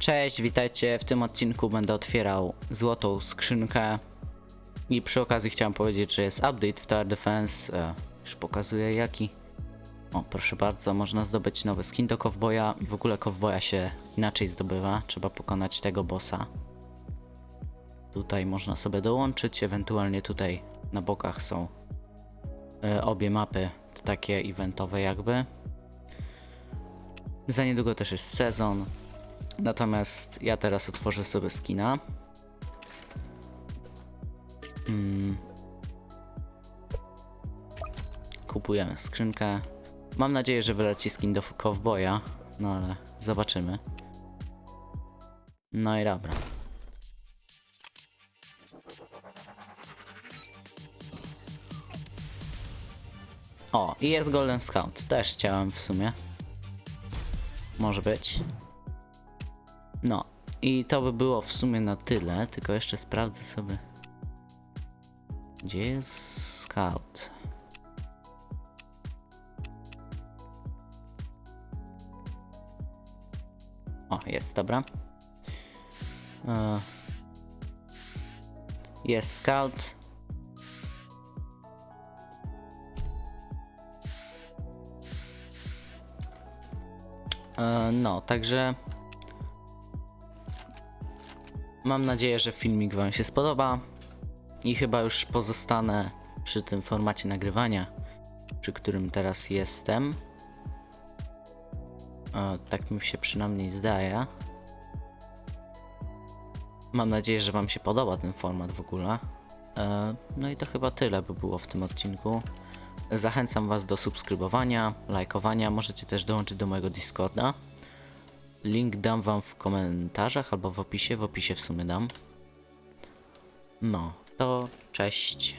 Cześć, witajcie. W tym odcinku będę otwierał złotą skrzynkę. I przy okazji chciałem powiedzieć, że jest update w Tower Defense. E, już pokazuję jaki. O, proszę bardzo, można zdobyć nowy skin do kowboja i w ogóle kowboja się inaczej zdobywa. Trzeba pokonać tego bossa. Tutaj można sobie dołączyć, ewentualnie tutaj na bokach są e, obie mapy, takie eventowe jakby. Za niedługo też jest sezon, Natomiast ja teraz otworzę sobie skina. Mm. Kupujemy skrzynkę. Mam nadzieję, że wyleci skin do Cowboya, no ale zobaczymy. No i dobra. O, i jest Golden Scout. Też chciałem w sumie. Może być. No, i to by było w sumie na tyle, tylko jeszcze sprawdzę sobie. Gdzie jest scout? O, jest, dobra. E, Jest scout. E, No, także Mam nadzieję, że filmik Wam się spodoba i chyba już pozostanę przy tym formacie nagrywania, przy którym teraz jestem. O, tak mi się przynajmniej zdaje. Mam nadzieję, że Wam się podoba ten format w ogóle. E, No i to chyba tyle by było w tym odcinku. Zachęcam Was do subskrybowania, lajkowania. Możecie też dołączyć do mojego Discorda. Link dam wam w komentarzach albo w opisie, w opisie w sumie dam. No, to cześć.